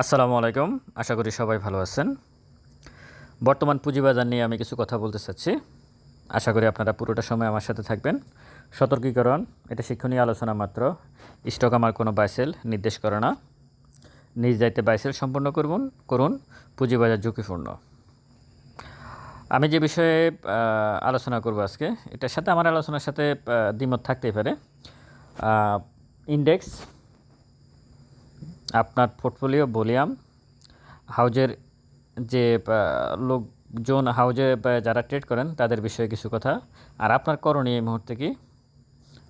আসসালামু আলাইকুম। আশা করি সবাই ভালো আছেন। বর্তমান পুঁজিবাজার নিয়ে আমি কিছু কথা বলতে চাচ্ছি। আশা করি আপনারা পুরোটা সময় আমার সাথে থাকবেন। সতর্কীকরণ, এটা শিক্ষণীয় আলোচনা মাত্র। স্টক আমার কোনো বাইসেল নির্দেশ করে না। নিজ দায়িত্বে বাইসেল সম্পন্ন করুন করুন, পুঁজিবাজার ঝুঁকিপূর্ণ। আমি যে বিষয়ে আলোচনা করব আজকে, এটার সাথে, আমার আলোচনার সাথে দ্বিমত থাকতেই পারে। ইন্ডেক্স আপনার পোর্টফোলিও ভলিউম হাউজের যে লোকজন হাউজে যারা ট্রেড করেন, তাদের বিষয়ে কিছু কথা। আর আপনার করণীয় এই মুহূর্তে কি?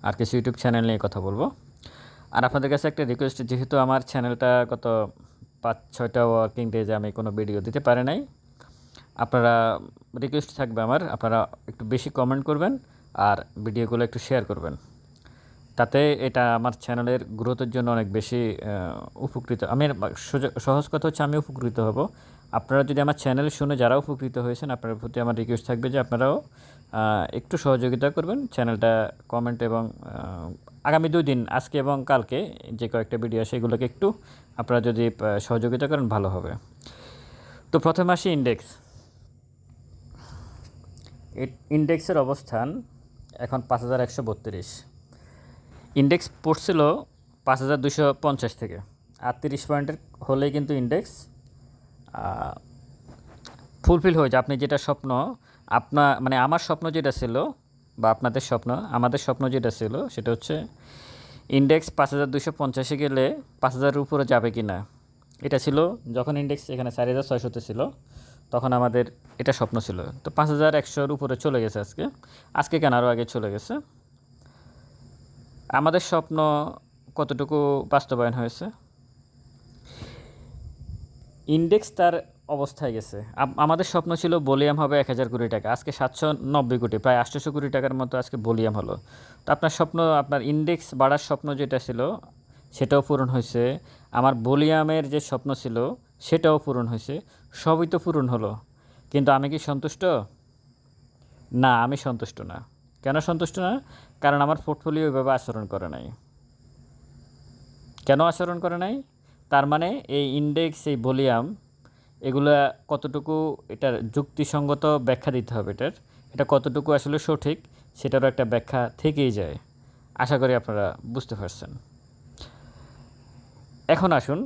আর কিছু ইউটিউব চ্যানেল নিয়ে কথা বলব। আর আপনাদের কাছে একটা রিকোয়েস্ট যেহেতু আমার চ্যানেলটা গত পাঁচ, ছয়টা ওয়ার্কিং ডেজে আমি কোনো ভিডিও দিতে পারি নাই, আপনারা রিকোয়েস্ট থাকবে আমার, আপনারা একটু বেশি কমেন্ট করবেন, আর ভিডিওগুলো একটু শেয়ার করবেন। তাতে এটা আমার চ্যানেলের গ্রোথের জন্য অনেক বেশি উপকৃত। আমি সহজ কথা হচ্ছে আমি উপকৃত হব। আপনারা যদি আমার চ্যানেল শুনে যারা উপকৃত হয়েছেন আপনার প্রতি আমার রিকোয়েস্ট থাকবে যে আপনারাও একটু সহযোগিতা করবেন চ্যানেলটা কমেন্ট এবং আগামী দুই দিন, আজকে এবং কালকে যে কয়েকটা ভিডিও সেগুলোকে একটু আপনারা যদি সহযোগিতা করেন, ভালো হবে। তো প্রথমে আসি ইন্ডেক্স ইন্ডেক্সের অবস্থান এখন পাঁচ হাজার একশো বত্রিশ। ইন্ডেক্স পড়ছিল পাঁচ হাজার দুশো পঞ্চাশ থেকে। আটত্রিশ পয়েন্টের হলেই কিন্তু ইন্ডেক্স ফুলফিল হয়ে যায়। আপনি যেটা স্বপ্ন আপনার মানে আমার স্বপ্ন যেটা ছিল বা আপনাদের স্বপ্ন, আমাদের স্বপ্ন যেটা ছিল সেটা হচ্ছে ইন্ডেক্স পাঁচ হাজার দুশো পঞ্চাশে গেলে পাঁচ হাজারের উপরে যাবে কি না? এটা ছিল যখন ইন্ডেক্স এখানে চার হাজার ছয়শোতে ছিল, তখন আমাদের এটা স্বপ্ন ছিল। তো পাঁচ হাজার একশোর উপরে চলে গেছে আজকে। আজকে কেন আরও আগে চলে গেছে? আমাদের স্বপ্ন কতটুকু বাস্তবায়ন হয়েছে? ইন্ডেক্স তার অবস্থায় গেছে। আমাদের স্বপ্ন ছিল বলিয়াম হবে এক হাজার কোটি টাকা। আজকে সাতশো নব্বই কোটি, প্রায় আটশোশো কোটি টাকার মতো আজকে বলিয়াম হলো। তো আপনার স্বপ্ন, আপনার ইন্ডেক্স বাড়ার স্বপ্ন যেটা ছিল, সেটাও পূরণ হয়েছে। আমার বলিয়ামের যে স্বপ্ন ছিল, সেটাও পূরণ হয়েছে। সবই তো পূরণ হলো। কিন্তু আমি কি সন্তুষ্ট? না, আমি সন্তুষ্ট না। কেন সন্তুষ্ট না? কারণ আমার পোর্টফোলিও ওইভাবে আচরণ করে নাই। কেন আচরণ করে নাই? তার মানে এই ইন্ডেক্স এই ভলিউম এগুলো কতটুকু এটার যুক্তিসঙ্গত ব্যাখ্যা দিতে হবে এটার, এটা কতটুকু আসলে সঠিক সেটারও একটা ব্যাখ্যা থেকেই যায়। আশা করি আপনারা বুঝতে পারছেন। এখন আসুন,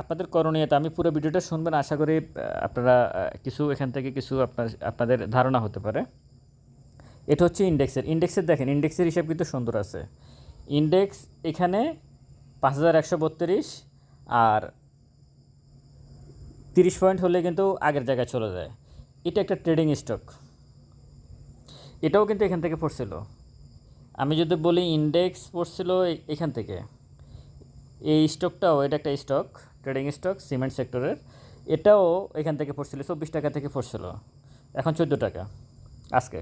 আপনাদের করণীয়তা, আমি পুরো ভিডিওটা শুনবেন, আশা করি আপনারা কিছু এখান থেকে কিছু আপনার, আপনাদের ধারণা হতে পারে। এটা হচ্ছে ইন্ডেক্সের ইন্ডেক্সের দেখেন ইন্ডেক্সের হিসাব কিন্তু সুন্দর আছে। ইন্ডেক্স এখানে পাঁচ হাজার একশো বত্রিশ আর তিরিশ পয়েন্ট হলে কিন্তু আগের জায়গায় চলে যায়। এটা একটা ট্রেডিং স্টক এটাও কিন্তু এখান থেকে পড়ছিল। আমি যদি বলি ইন্ডেক্স পড়ছিল এখান থেকে। এই স্টকটাও এটা একটা স্টক ট্রেডিং স্টক সিমেন্ট সেক্টরের এটাও এখান থেকে পড়ছিল, চব্বিশ টাকা থেকে পড়ছিল। এখন চোদ্দ টাকা। আজকে।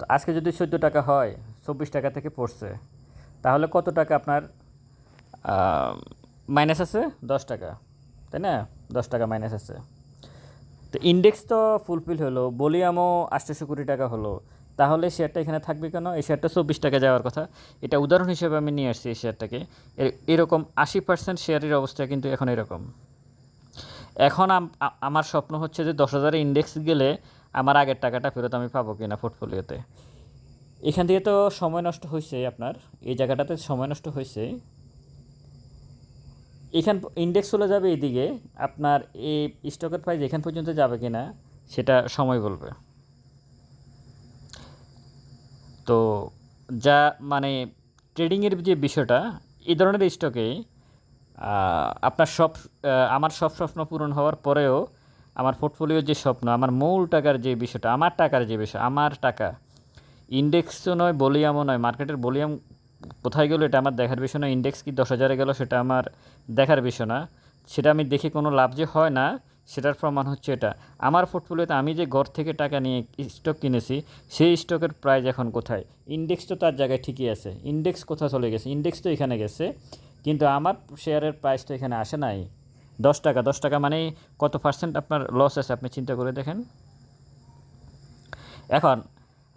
তো আজকে যদি চোদ্দ টাকা হয়, চব্বিশ টাকা থেকে পড়ছে, তাহলে কত টাকা আপনার মাইনাস আছে? দশ টাকা, তাই না? দশ টাকা মাইনাস আছে। তো ইন্ডেক্স তো ফুলফিল হলো বলিয়ামও আটশোশো কোটি টাকা হলো। তাহলে শেয়ারটা এখানে থাকবে কেন? এই শেয়ারটা চব্বিশ টাকা যাওয়ার কথা। এটা উদাহরণ হিসেবে আমি নিয়ে আসছি এই শেয়ারটাকে এরকম আশি পার্সেন্ট শেয়ারের অবস্থা কিন্তু এখন এরকম। এখন আমার স্বপ্ন হচ্ছে যে দশ হাজারে ইন্ডেক্স গেলে আমার আগের টাকাটা ফেরত আমি পাবো কি না পোর্টফোলিওতে এখান থেকে তো সময় নষ্ট হয়েছে আপনার। এই জায়গাটাতে সময় নষ্ট হয়েছে এখান ইন্ডেক্স চলে যাবে এইদিকে। আপনার এই স্টকের প্রাইস এখান পর্যন্ত যাবে কিনা, সেটা সময় বলবে। তো যা মানে ট্রেডিংয়ের যে বিষয়টা, এই ধরনের স্টকে আপনার সব আমার সব স্বপ্ন পূরণ হওয়ার পরেও আমার পোর্টফোলিওর যে স্বপ্ন, আমার মূল টাকার যে বিষয়টা, আমার টাকার যে বিষয়, আমার টাকা ইন্ডেক্সও নয় বলিয়ামও নয় মার্কেটের বলিয়াম কোথায় গেলো এটা আমার দেখার বিষয় না ইন্ডেক্স কি দশ হাজারে গেলো সেটা আমার দেখার বিষয় না, সেটা আমি দেখে কোনো লাভ যে হয় না, সেটার প্রমাণ হচ্ছে এটা। আমার পোর্টফোলিওতে আমি যে ঘর থেকে টাকা নিয়ে স্টক কিনেছি, সেই স্টকের প্রাইস এখন কোথায়? ইন্ডেক্স তো তার জায়গায় ঠিকই আছে ইন্ডেক্স কোথায় চলে গেছে? ইন্ডেক্স তো এখানে গেছে, কিন্তু আমার শেয়ারের প্রাইস তো এখানে আসে নাই। দশ টাকা দশ টাকা মানে কত পার্সেন্ট আপনার লস আছে, আপনি চিন্তা করে দেখেন। এখন,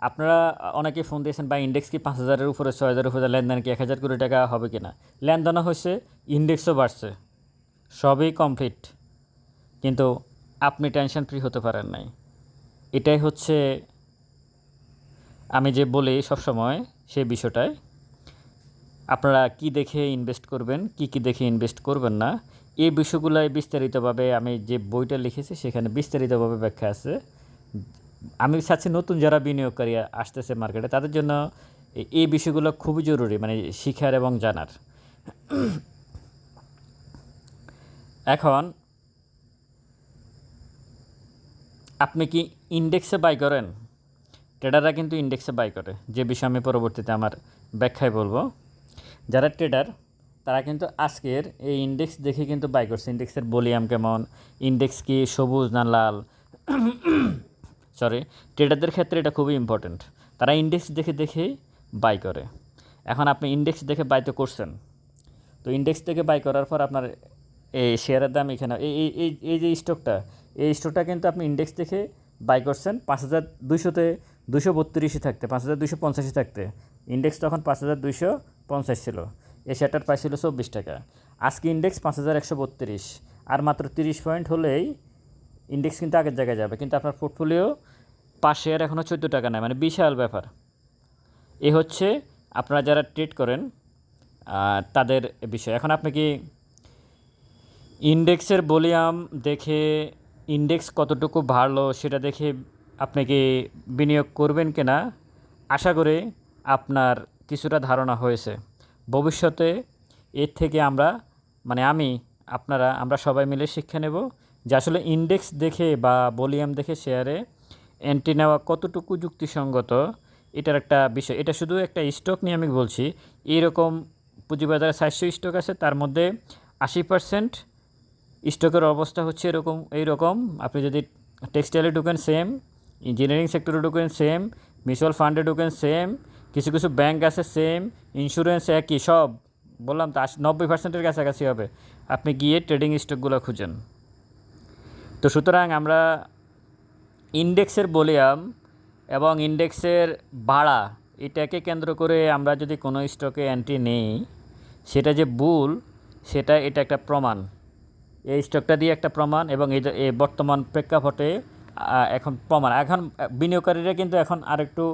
আপনারা অনেকে ফোন দিয়েছেন বা ইন্ডেক্স কি পাঁচ হাজারের উপরে, ছয় হাজারের উপরে, লেনদেন কি এক হাজার কোটি টাকা হবে কি না লেনদেনও হয়েছে ইন্ডেক্সও বাড়ছে, সবই কমপ্লিট কিন্তু আপনি টেনশন ফ্রি হতে পারেন নাই। এটাই হচ্ছে, আমি যে বলি সবসময় সেই বিষয়টায়, আপনারা কি দেখে ইনভেস্ট করবেন, কি কি দেখে ইনভেস্ট করবেন না এই বিষয়গুলোয় বিস্তারিতভাবে আমি যে বইটা লিখেছি, সেখানে বিস্তারিতভাবে ব্যাখ্যা আছে। আমি চাচ্ছি নতুন যারা বিনিয়োগকারী আসতেছে মার্কেটে, তাদের জন্য এই বিষয়গুলো খুবই জরুরি মানে শিখার এবং জানার। এখন, আপনি কি ইন্ডেক্সে বাই করেন? ট্রেডাররা কিন্তু ইন্ডেক্সে বাই করে, যে বিষয়ে আমি পরবর্তীতে আমার ব্যাখ্যায় বলব। যারা ট্রেডার তারা কিন্তু আজকের এই ইন্ডেক্স দেখে কিন্তু বাই করছে। ইন্ডেক্সের ভলিউম কেমন? ইন্ডেক্স কি সবুজ না লাল? সরি ট্রেডারদের ক্ষেত্রে এটা খুবই ইম্পর্ট্যান্ট তারা ইন্ডেক্স দেখে দেখেই বাই করে। এখন আপনি ইন্ডেক্স দেখে বাই তো করছেন। তো ইন্ডেক্স থেকে বাই করার পর আপনার এই শেয়ারের দাম এখানে, এই এই এই যে স্টকটা এই স্টকটা কিন্তু আপনি ইন্ডেক্স থেকে বাই করছেন পাঁচ হাজার দুইশোতে দুশো বত্রিশে থাকতে, পাঁচ হাজার দুশো পঞ্চাশে থাকতে। ইন্ডেক্স তখন পাঁচ হাজার দুশো পঞ্চাশ ছিল। এই শেয়ারটার প্রাইস ছিল চব্বিশ টাকা। আজকে ইন্ডেক্স পাঁচ হাজার একশো বত্রিশ। আর মাত্র তিরিশ পয়েন্ট হলেই ইন্ডেক্স কিন্তু আগের জায়গায় যাবে। কিন্তু আপনার পোর্টফোলিও পাঁচ শেয়ার এখনও চোদ্দ টাকা নেয় মানে বিশাল ব্যাপার। এ হচ্ছে আপনারা যারা ট্রেড করেন তাদের বিষয়। এখন আপনি কি ইন্ডেক্সের ভলিউম দেখে ইন্ডেক্স কতটুকু বাড়লো সেটা দেখে আপনি কি বিনিয়োগ করবেন কিনা? আশা করি আপনার কিছুটা ধারণা হয়েছে। ভবিষ্যতে এর থেকে আমরা মানে আমি, আপনারা, আমরা সবাই মিলে শিক্ষা নেব যে আসলে ইন্ডেক্স দেখে বা ভলিউম দেখে শেয়ারে এন্ট্রি নেওয়া কতটুকু যুক্তিসঙ্গত, এটার একটা বিষয়। এটা শুধু একটা স্টক নিয়ে আমি বলছি এইরকম পুঁজিবাজারে সাতশো স্টক আছে, তার মধ্যে আশি পার্সেন্ট স্টকের অবস্থা হচ্ছে এরকম, এইরকম। আপনি যদি টেক্সটাইলে ঢুকেন সেম ইঞ্জিনিয়ারিং সেক্টরে ঢুকেন সেম মিউচুয়াল ফান্ডে ঢুকেন সেম কিছু কিছু ব্যাংক আছে সেম ইন্স্যুরেন্স একই, সব। বললাম তো, আশি, নব্বই পার্সেন্টের কাছাকাছি হবে। আপনি গিয়ে ট্রেডিং স্টকগুলো খুঁজেন। তো সুতরাং আমরা ইন্ডেক্সের ভলিউম এবং ইন্ডেক্সের ভাড়া, এটাকে কেন্দ্র করে আমরা যদি কোনো স্টকে এন্ট্রি নেই, সেটা যে ভুল, সেটা এটা একটা প্রমাণ। এই স্টকটা দিয়ে একটা প্রমাণ এবং এই বর্তমান প্রেক্ষাপটে এখন প্রমাণ। এখন বিনিয়োগকারীরা কিন্তু এখন আরেকটু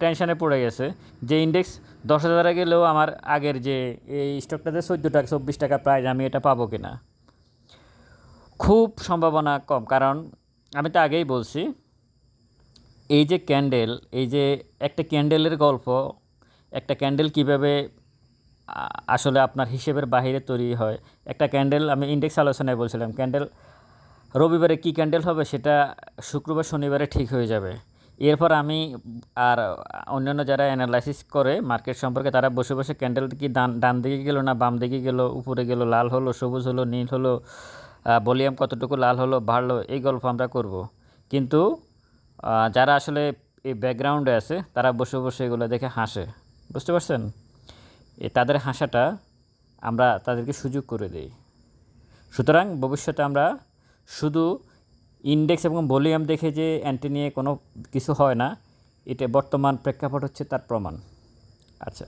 টেনশনে পড়ে গেছে যে ইন্ডেক্স দশ হাজারে গেলেও আমার আগের যে এই স্টকটাতে চোদ্দ টাকা, চব্বিশ টাকা প্রাইজ আমি এটা পাবো কিনা? খুব সম্ভাবনা কম, কারণ আমি তো আগেই বলছি, এই যে ক্যান্ডেল এই যে একটা ক্যান্ডেলের গল্প, একটা ক্যান্ডেল কীভাবে আসলে আপনার হিসেবের বাইরে তৈরি হয়? একটা ক্যান্ডেল আমি ইন্ডেক্স আলোচনায় বলছিলাম ক্যান্ডেল রবিবারে কি ক্যান্ডেল হবে সেটা শুক্রবার, শনিবারে ঠিক হয়ে যাবে। এরপর আমি আর অন্যান্য যারা অ্যানালাইসিস করে মার্কেট সম্পর্কে তারা বসে বসে ক্যান্ডেল কি ডান দিকে গেলো না বাম দিকে গেলো, উপরে গেলো, লাল হলো, সবুজ হলো, নীল হলো ভলিউম কতটুকু লাল হলো, বাড়লো, এই গল্প আমরা করব। কিন্তু যারা আসলে এই ব্যাকগ্রাউন্ডে আছে, তারা বসে বসে এগুলো দেখে হাসে। বুঝতে পারছেন? এ তাদের হাসাটা আমরা তাদেরকে সুযোগ করে দিই। সুতরাং ভবিষ্যতে আমরা শুধু ইন্ডেক্স এবং ভলিউম দেখে যে অ্যান্টি নিয়ে কোনো কিছু হয় না, এটা বর্তমান প্রেক্ষাপট হচ্ছে তার প্রমাণ। আচ্ছা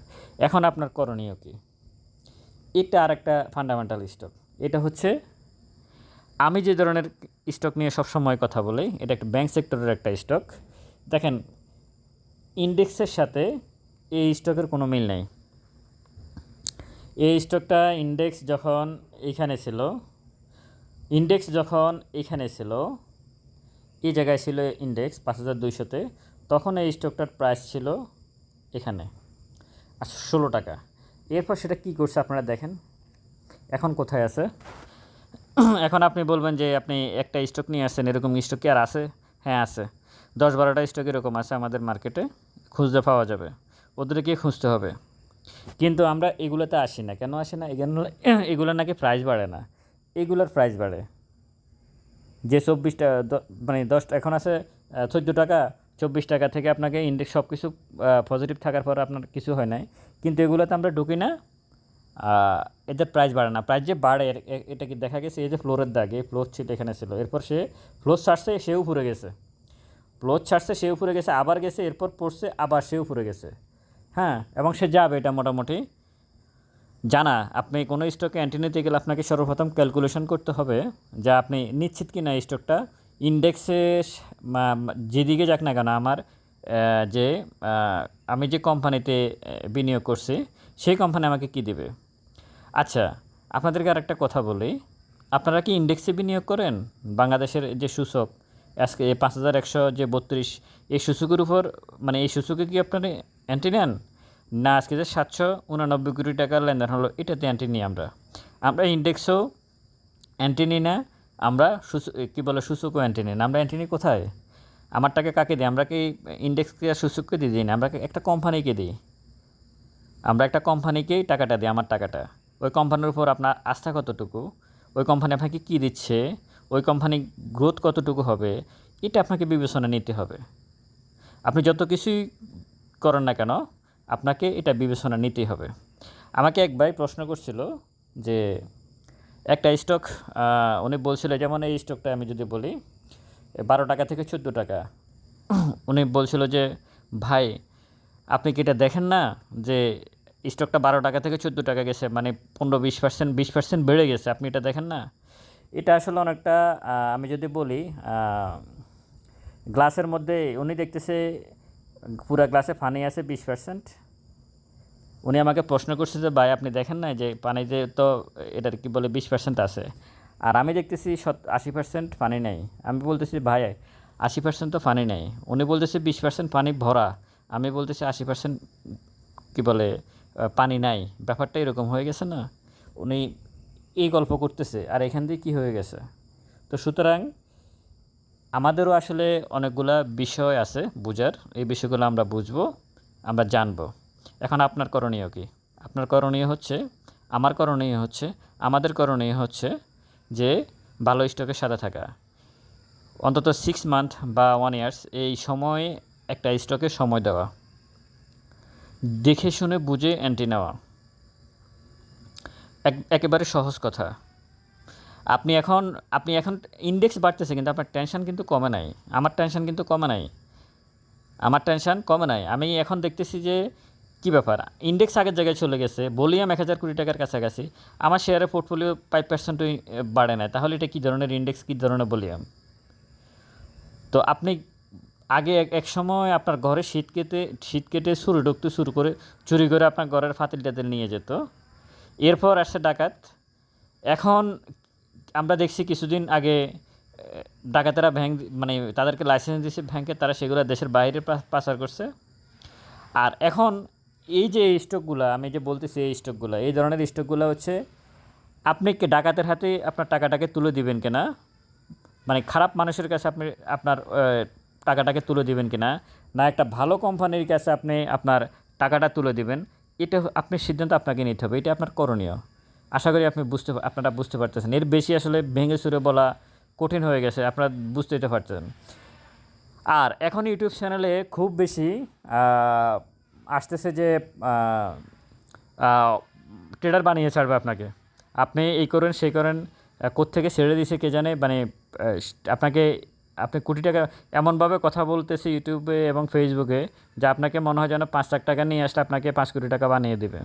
এখন আপনার করণীয় কি? এটা আর একটা ফান্ডামেন্টাল স্টক এটা হচ্ছে, আমি যে ধরনের স্টক নিয়ে সবসময় কথা বলি, এটা একটা ব্যাংক সেক্টরের একটা স্টক দেখেন ইন্ডেক্সের সাথে এই স্টকের কোনো মিল নেই। এই স্টকটা ইন্ডেক্স যখন এইখানে ছিল ইন্ডেক্স যখন এইখানে ছিল এই জায়গায় ছিল ইন্ডেক্স পাঁচ হাজার দুইশোতে। তখন এই স্টকটার প্রাইস ছিল এখানে ষোলো টাকা। এরপর সেটা কি করছে আপনারা দেখেন। এখন কোথায় আছে? এখন আপনি বলবেন যে আপনি একটা স্টক নিয়ে আসছেন, এরকম স্টক কি আর আছে? হ্যাঁ আছে। দশ বারোটা স্টক এরকম আছে আমাদের মার্কেটে খুঁজতে পাওয়া যাবে। ওদের ওদেরকে খুঁজতে হবে। কিন্তু আমরা এগুলোতে আসি না। কেন আসি না? এগুলো এগুলো নাকি প্রাইস বাড়ে না। এগুলোর প্রাইস বাড়ে। যে চব্বিশটা মানে দশটা, এখন আছে চোদ্দ টাকা, চব্বিশ টাকা থেকে আপনাকে ইন্ডেক্স সব কিছু পজিটিভ থাকার পর আপনার কিছু হয় নাই। কিন্তু এগুলোতে আমরা ঢুকি না এদের প্রাইস বাড়ে না। প্রাইস যে বাড়ে এটা কি দেখা গেছে? এই যে ফ্লোরের দাগ, এই ফ্লোর ছিল এখানে ছিল। এরপর সে ফ্লোর ছাড়ছে সে উপরে গেছে। ফ্লোর ছাড়ছে সে উপরে গেছে, আবার গেছে, এরপর পড়ছে, আবার সে উপরে গেছে। হ্যাঁ এবং সে যাবে এটা মোটামুটি। জানা, আপনি কোনো স্টকে এন্ট্রি নিতে গেলে আপনাকে সর্বপ্রথম ক্যালকুলেশন করতে হবে যে আপনি নিশ্চিত কি না স্টকটা ইন্ডেক্সে যেদিকে যাক না কেন আমার যে আমি যে কোম্পানিতে বিনিয়োগ করছি, সেই কোম্পানি আমাকে কি দেবে? আচ্ছা আপনাদেরকে আর একটা কথা বলি। আপনারা কি ইন্ডেক্সে বিনিয়োগ করেন? বাংলাদেশের যে সূচক, আজকে পাঁচ হাজার একশো যে বত্রিশ, এই সূচকের উপর মানে এই সূচকে কি আপনারা অ্যান্টি নেন? না, আজকে যে সাতশো উনানব্বই কোটি টাকার লেনদেন হলো, এটাতে অ্যান্টি নিই আমরা। আমরা ইন্ডেক্সও অ্যান্টি নিই না, আমরা কী বলে, সূচকও অ্যান্টি নিই না। আমরা অ্যান্টি নিই কোথায়? আমার টাকা কাকে দিই? আমরা কি ইন্ডেক্সকে আর সূচককে দিয়ে দিই না? আমরা একটা কোম্পানিকে দিই? আমরা একটা কোম্পানিকেই টাকাটা দিই, আমার টাকাটা। ওই কোম্পানির উপর আপনার আস্থা কতটুকু? ওই কোম্পানি আপনাকে কী দিচ্ছে? ওই কোম্পানি গ্রোথ কতটুকু হবে? এটা আপনাকে বিবেচনা নিতে হবে। আপনি যত কিছুই করেন না কেন আপনাকে এটা বিবেচনা নিতেই হবে। আমাকে এক ভাই প্রশ্ন করছিল যে, একটা স্টক উনি বলছিল যেমন এই স্টকটা আমি যদি বলি, বারো টাকা থেকে চোদ্দ টাকা। উনি বলছিল যে, ভাই, আপনি কি এটা দেখেন না যে, স্টকটা বারো টাকা থেকে চোদ্দ টাকা গেছে? মানে পনেরো, বিশ পার্সেন্ট বিশ পার্সেন্ট বেড়ে গেছে। আপনি এটা দেখেন না? এটা আসলে অনেকটা আমি যদি বলি গ্লাসের মধ্যে উনি দেখতেছে পুরা গ্লাসে পানি আছে বিশ পার্সেন্ট উনি আমাকে প্রশ্ন করছে যে, ভাই, আপনি দেখেন না যে পানিতে তো এটার কি বলে বিশ পার্সেন্ট আছে, আর আমি দেখতেছি সত, আশি পার্সেন্ট পানি নেই। আমি বলতেছি, ভাই, আশি পার্সেন্ট তো পানি নেই। উনি বলতেছে, বিশ পার্সেন্ট পানি ভরা। আমি বলতেছি, আশি পার্সেন্ট কী বলে পানি নাই। ব্যাপারটা এরকম হয়ে গেছে না? উনি এই গল্প করতেছে, আর এখান দিয়ে কী হয়ে গেছে? তো সুতরাং আমাদেরও আসলে অনেকগুলা বিষয় আছে বুঝার। এই বিষয়গুলো আমরা বুঝব, আমরা জানব। এখন আপনার করণীয় কি? আপনার করণীয় হচ্ছে, আমার করণীয় হচ্ছে, আমাদের করণীয় হচ্ছে যে ভালো স্টকের সাথে থাকা। অন্তত সিক্স মান্থ বা ওয়ান ইয়ার্স এই সময়, একটা স্টকে সময় দেওয়া। দেখে শুনে বুঝে অ্যান্টি নেওয়া। এক- একেবারে সহজ কথা। আপনি এখন আপনি এখন ইন্ডেক্স বাড়তেছে কিন্তু আপনার টেনশন কিন্তু কমে নাই। আমার টেনশন কিন্তু কমে নাই। আমার টেনশন কমে নাই। আমি এখন দেখতেছি যে কি ব্যাপার? ইন্ডেক্স আগের জায়গায় চলে গেছে বলিয়াম এক হাজার কোটি টাকার কাছাকাছি। আমার শেয়ারের পোর্টফোলিও ফাইভ পার্সেন্টই বাড়ে না তাহলে এটা কী ধরনের ইন্ডেক্স কী ধরনের বলিয়াম তো আপনি আগে এক এক সময় আপনার ঘরে শীত কেটে শীত কেটে শুরু ঢুকতে শুরু করে, চুরি করে আপনার ঘরের ফাতিল টাতিল নিয়ে যেত। এরপর আসছে ডাকাত। এখন আমরা দেখছি কিছুদিন আগে ডাকাতেরা ব্যাংক মানে তাদেরকে লাইসেন্স দিয়েছে ব্যাংকে, তারা সেগুলো দেশের বাইরে পাচার করছে। আর এখন এই যে স্টকগুলো আমি যে বলতেছি এই স্টকগুলো এই ধরনের স্টকগুলো হচ্ছে, আপনি কি ডাকাতের হাতে আপনার টাকাটাকে তুলে দিবেন কিনা? মানে খারাপ মানুষের কাছে আপনি, আপনার টাকাটাকে তুলে দিবেন কিনা? না একটা ভালো কোম্পানির কাছে আপনি আপনার টাকাটা তুলে দিবেন? এটা আপনি সিদ্ধান্ত আপনাকে নিতে হবে, এটা আপনার করণীয়। আশা করি আপনি বুঝতে আপনারা বুঝতে পারতেছেন। এর বেশি আসলে ভেঙে চুরে বলা কঠিন হয়ে গেছে, আপনারা বুঝতে বুঝতেই পারছেন আর এখন ইউটিউব চ্যানেলে খুব বেশি আসতেছে যে ট্রেডার বানিয়ে ছাড়বে আপনাকে। আপনি এই করেন, সেই করেন কোত্থেকে ছেড়ে দিয়েছে কে জানে মানে আপনাকে, আপনি কোটি টাকা এমনভাবে কথা বলতেছে ইউটিউবে এবং ফেসবুকে, যে আপনাকে মনে হয় যেন পাঁচ লাখ টাকা নিয়ে আসলে আপনাকে পাঁচ কোটি টাকা বানিয়ে দেবে।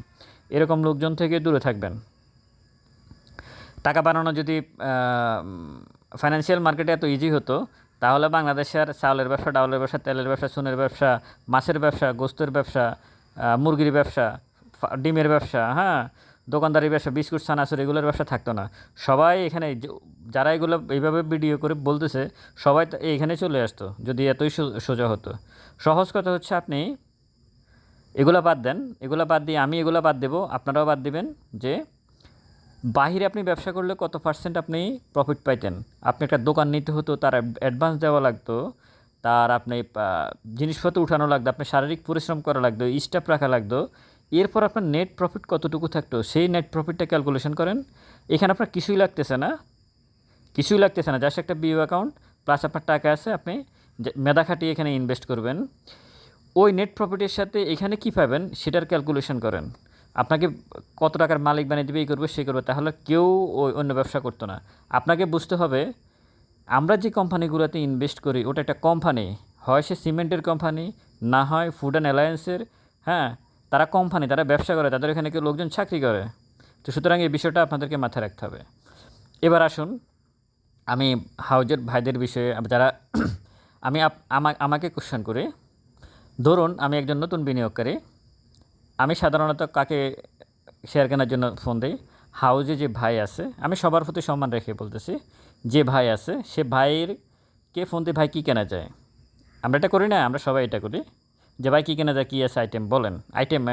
এরকম লোকজন থেকে দূরে থাকবেন। টাকা বানানো যদি ফাইন্যান্সিয়াল মার্কেটে এত ইজি হতো, তাহলে বাংলাদেশের চাউলের ব্যবসা, ডাউলের ব্যবসা, তেলের ব্যবসা সোনের ব্যবসা, মাছের ব্যবসা, গোস্তের ব্যবসা মুরগির ব্যবসা ডিমের ব্যবসা হ্যাঁ? দোকানদারি ব্যবসা, বিস্কুট সানাসুর এগুলোর ব্যবসা থাকতো না। সবাই এখানে যারা এগুলো এইভাবে ভিডিও করে বলতেছে, সবাই তো এইখানে চলে আসতো, যদি এতই সোজা হতো। সহজ কথা হচ্ছে আপনি, এগুলো বাদ দেন, এগুলো বাদ দিয়ে আমি এগুলো বাদ দেবো, আপনারাও বাদ দিবেন যে বাহিরে আপনি ব্যবসা করলে কত পার্সেন্ট আপনি প্রফিট পাইতেন? আপনি একটা দোকান নিতে হতো, তার অ্যাডভান্স দেওয়া লাগতো, তার আপনি জিনিসপত্র উঠানো লাগতো, আপনি শারীরিক পরিশ্রম করা লাগতো স্টাফ রাখা লাগতো, এরপর আপনার নেট প্রফিট কতটুকু থাকতো? সেই নেট প্রফিটটা ক্যালকুলেশন করেন। এখানে আপনার কিছুই লাগতেছে না, কিছুই লাগতেছে না জাস্ট একটা বিও অ্যাকাউন্ট প্লাস আপনার টাকা আছে, আপনি মেধা খাটিয়ে এখানে ইনভেস্ট করবেন। ওই নেট প্রফিটের সাথে এখানে কী পাবেন? সেটার ক্যালকুলেশন করেন। আপনাকে কত টাকার মালিক বানিয়ে দেবে, এই করবে সে করবে, তাহলে কেউ ওই অন্য ব্যবসা করতো না। আপনাকে বুঝতে হবে, আমরা যে কোম্পানিগুলোতে ইনভেস্ট করি, ওটা একটা কোম্পানি। হয় সে সিমেন্টের কোম্পানি, না হয় ফুড অ্যান্ড অ্যালায়েন্সের হ্যাঁ তারা কোম্পানি, তারা ব্যবসা করে, তাদের এখানে কেউ লোকজন চাকরি করে। তো সুতরাং এই বিষয়টা আপনাদেরকে মাথায় রাখতে হবে। এবার আসুন, আমি হাউজের ভাইদের বিষয়ে যারা, আমি আমাকে কোশ্চেন করি। ধরুন আমি একজন নতুন বিনিয়োগকারী। আমি সাধারণত কাকে শেয়ার কেনার জন্য ফোন দিই? হাউজে যে ভাই আছে, আমি সবার প্রতি সম্মান রেখে বলতেছি, যে ভাই আছে, সে ভাইয়ের কে ফোন দিয়ে ভাই কী কেনা যায়? আমরা এটা করি না, আমরা সবাই এটা করি। যে ভাই কী কেনা যায়, কী আছে আইটেম বলেন। আইটেম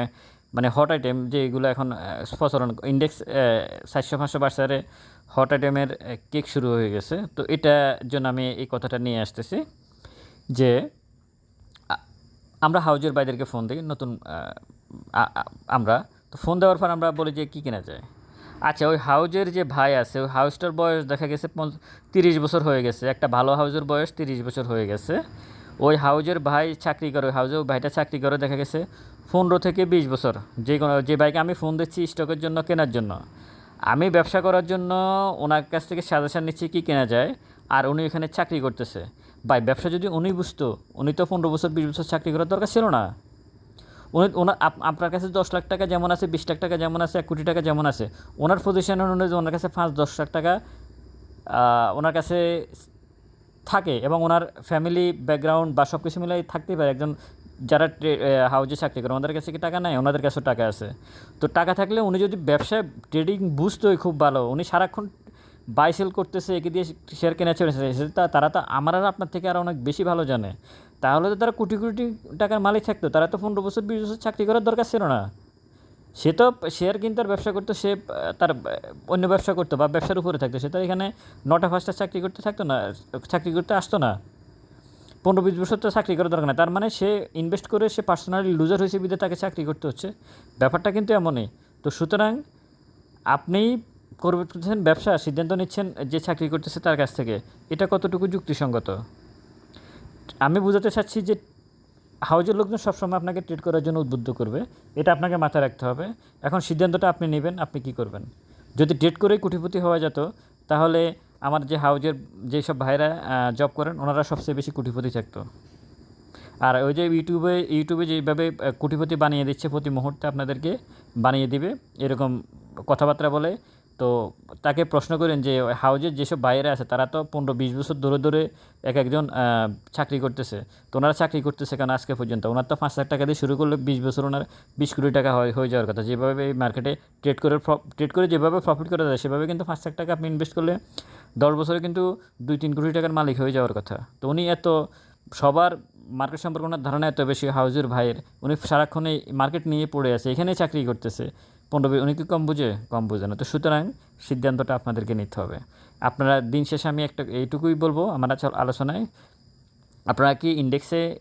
মানে হট আইটেম যেগুলো এখন প্রচলন ইন্ডেক্স চারশো, পাঁচশো বার্সারে হট আইটেমের কেক শুরু হয়ে গেছে। তো এটার জন্য আমি এই কথাটা নিয়ে আসতেছি যে আমরা হাউজের বাইদেরকে ফোন দিই, নতুন আমরা, তো ফোন দেওয়ার পর আমরা বলি যে কী কেনা যায়? আচ্ছা ওই হাউজের যে ভাই আছে, ওই হাউসটার বয়স দেখা গেছে তিরিশ বছর হয়ে গেছে। একটা ভালো হাউজের বয়স তিরিশ বছর হয়ে গেছে। ওই হাউজের ভাই চাকরি করে, ওই হাউজে ওই ভাইটা চাকরি করে দেখা গেছে পনেরো থেকে বিশ বছর। যে কোনো, যে ভাইকে আমি ফোন দিচ্ছি স্টকের জন্য, কেনার জন্য। আমি ব্যবসা করার জন্য ওনার কাছ থেকে সাজেশান নিচ্ছি কী কেনা যায়, আর উনি এখানে চাকরি করতেছে। ভাই, ব্যবসা যদি উনি বুঝতো, উনি তো পনেরো বছর, বিশ বছর চাকরি করার দরকার ছিল না। উনি ওনার, আপ- আপনার কাছে দশ লাখ টাকা যেমন আছে, বিশ লাখ টাকা যেমন আছে এক কোটি টাকা যেমন আছে, ওনার পজিশন অনুযায়ী ওনার কাছে পাঁচ, দশ লাখ টাকা ওনার কাছে থাকে এবং ওনার ফ্যামিলি ব্যাকগ্রাউন্ড বা সব কিছু মিলাই থাকতেই পারে। একজন যারা হাউজে চাকরি করে, ওনাদের কাছে কি টাকা নাই? ওনাদের কাছেও টাকা আছে। তো টাকা থাকলে উনি যদি ব্যবসায় ট্রেডিং বুঝতোই খুব ভালো। উনি সারাক্ষণ বাই সেল করতেছে, একে দিয়ে শেয়ার কেনা চলেছে তারা তো আমার আর আপনার থেকে আরও অনেক বেশি ভালো জানে। তাহলে তো তারা কোটি কোটি টাকার মালিক থাকতো। তারা তো পনেরো বছর, বিশ বছর চাকরি করার দরকার ছিল না। সে তো শেয়ার কিনতে ব্যবসা করতো, সে তার অন্য ব্যবসা করতো বা ব্যবসার উপরে থাকতো। সে তো এখানে নটা পাঁচটা চাকরি করতে থাকতো না, চাকরি করতে আসতো না। পনেরো, বিশ বছর তো চাকরি করার দরকার না তার মানে সে ইনভেস্ট করে সে পার্সোনালি লুজার হয়েছে বিধে তাকে চাকরি করতে হচ্ছে। ব্যাপারটা কিন্তু এমনই। তো সুতরাং আপনি করতেছেন ব্যবসা, সিদ্ধান্ত নিচ্ছেন যে চাকরি করতেছে তার কাছ থেকে। এটা কতটুকু যুক্তিসঙ্গত? আমি বোঝাতে চাচ্ছি যে হাউজের লোকজন সবসময় আপনাকে ট্রিট করার জন্য উদ্বুদ্ধ করবে। এটা আপনাকে মাথায় রাখতে হবে। এখন সিদ্ধান্তটা আপনি নেবেন, আপনি কি করবেন? যদি ডেট করেই কোটিপতি হওয়া যেত, তাহলে আমার যে হাউজের যেসব ভাইরা জব করেন, ওনারা সবচেয়ে বেশি কোটিপতি থাকতো। আর ওই যে ইউটিউবে ইউটিউবে যেভাবে কোটিপতি বানিয়ে দিচ্ছে, প্রতি মুহূর্তে আপনাদেরকে বানিয়ে দিবে, এরকম কথাবার্তা বলে তো তাকে প্রশ্ন করেন যে হাউজের যেসব বাইরে আছে, তারা তো পনেরো বিশ বছর ধরে ধরে এক একজন চাকরি করতেছে। তো ওনারা চাকরি করতেছে কেন আজকে পর্যন্ত? ওনার তো পাঁচ লাখ টাকা দিয়ে শুরু করলে, বিশ বছর ওনার বিশ কোটি টাকা হয়, হয়ে যাওয়ার কথা। যেভাবে এই মার্কেটে ট্রেড করে ট্রেড করে যেভাবে প্রফিট করা যায়, সেভাবে কিন্তু পাঁচ লাখ টাকা আপনি ইনভেস্ট করলে দশ বছরে কিন্তু দুই তিন কোটি টাকার মালিক হয়ে যাওয়ার কথা। তো উনি এত, সবার মার্কেট সম্পর্কে ওনার ধারণা এত বেশি, হাউজের ভাইয়ের। উনি সারাক্ষণ মার্কেট নিয়ে পড়ে আছে, এখানেই চাকরি করতেছে। পনেরো বি- উনি কি কম বুঝে? কম বুঝে না। তো সুতরাং সিদ্ধান্তটা আপনাদেরকে নিতে হবে। আপনারা দিন শেষে আমি একটা, এইটুকুই বলব আমার আলোচনায়। আপনারা কি ইন্ডেক্সে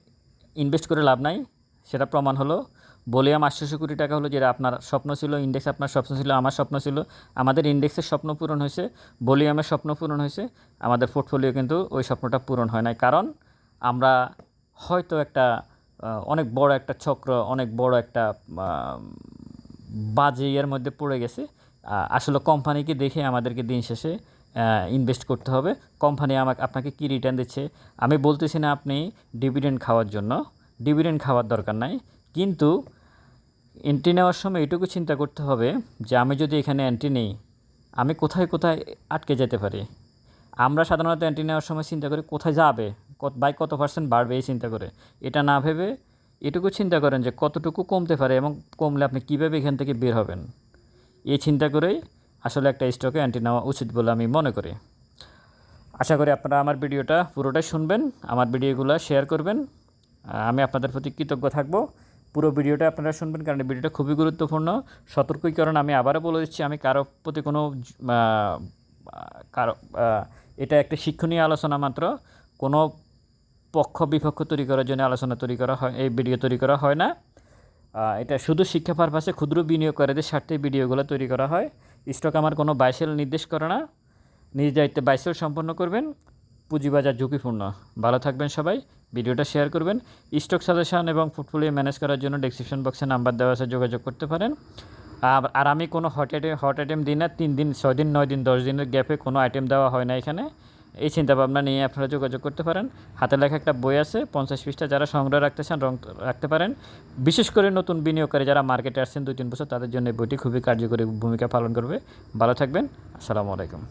ইনভেস্ট করে লাভ নাই? সেটা প্রমাণ হলো বলিয়াম আটশোশো কোটি টাকা হলো যেটা আপনার স্বপ্ন ছিল ইন্ডেক্স আপনার স্বপ্ন ছিল, আমার স্বপ্ন ছিল। আমাদের ইন্ডেক্সের স্বপ্ন পূরণ হয়েছে বলিয়ামের স্বপ্ন পূরণ হয়েছে, আমাদের পোর্টফোলিও কিন্তু ওই স্বপ্নটা পূরণ হয় নাই। কারণ আমরা হয়তো একটা অনেক বড় একটা চক্র, অনেক বড় একটা বাজে ইয়ের মধ্যে পড়ে গেছে। আসলে কোম্পানিকে দেখে আমাদেরকে দিন শেষে ইনভেস্ট করতে হবে। কোম্পানি আমাকে, আপনাকে কী রিটার্ন দিচ্ছে? আমি বলতেছি না আপনি ডিভিডেন্ড খাওয়ার জন্য। ডিভিডেন্ড খাওয়ার দরকার নাই। কিন্তু এন্ট্রি নেওয়ার সময় এটুকু চিন্তা করতে হবে যে আমি যদি এখানে এন্ট্রি নেই, আমি কোথায় কোথায় আটকে যেতে পারি? আমরা সাধারণত এন্ট্রি নেওয়ার সময় চিন্তা করি কোথায় যাবে? বাই কত পার্সেন্ট বাড়বে এই চিন্তা করে। এটা না ভেবে এটুকু চিন্তা করেন যে কতটুকু কমতে পারে এবং কমলে আপনি কীভাবে এখান থেকে বের হবেন। এই চিন্তা করেই আসলে একটা স্টকে অ্যান্টি নেওয়া উচিত বলে আমি মনে করি। আশা করি আপনারা আমার ভিডিওটা পুরোটাই শুনবেন, আমার ভিডিওগুলো শেয়ার করবেন। আমি আপনাদের প্রতি কৃতজ্ঞ থাকব। পুরো ভিডিওটা আপনারা শুনবেন কারণ ভিডিওটা খুবই গুরুত্বপূর্ণ। সতর্কীকরণ আমি আবারও বলে দিচ্ছি, আমি কারও প্রতি কোনো কারও এটা একটা শিক্ষণীয় আলোচনা মাত্র। কোনো পক্ষ বিপক্ষ তৈরি করার জন্য আলোচনা তৈরি করা হয়, এই ভিডিও তৈরি করা হয় না। এটা শুধু শিক্ষা পারপাসে ক্ষুদ্র বিনিয়োগকারীদের স্বার্থে ভিডিওগুলো তৈরি করা হয়। স্টক আমার কোনো বাইসেল নির্দেশ করে না। নিজ দায়িত্বে বাইসেল সম্পন্ন করবেন। পুঁজিবাজার ঝুঁকিপূর্ণ। ভালো থাকবেন সবাই। ভিডিওটা শেয়ার করবেন। স্টক সাজেশন এবং পোর্টফোলিও ম্যানেজ করার জন্য ডেসক্রিপশন বক্সে নাম্বার দেওয়া আছে, যোগাযোগ করতে পারেন। আর আমি কোনো হট আইটেম হট আইটেম দিই না। তিন দিন, ছয় দিন, নয় দিন, দশ দিনের গ্যাপে কোনো আইটেম দেওয়া হয় না এখানে। এই চিন্তাভাবনা নিয়ে আপনারা যোগাযোগ করতে পারেন। হাতে লেখা একটা বই আছে, পঞ্চাশ পিসটা যারা সংগ্রহ রাখতে চান, রং রাখতে পারেন। বিশেষ করে নতুন বিনিয়োগকারী যারা মার্কেটে আসছেন দুই তিন বছর, তাদের জন্য বইটি খুবই কার্যকরী ভূমিকা পালন করবে। ভালো থাকবেন, আসসালামু আলাইকুম।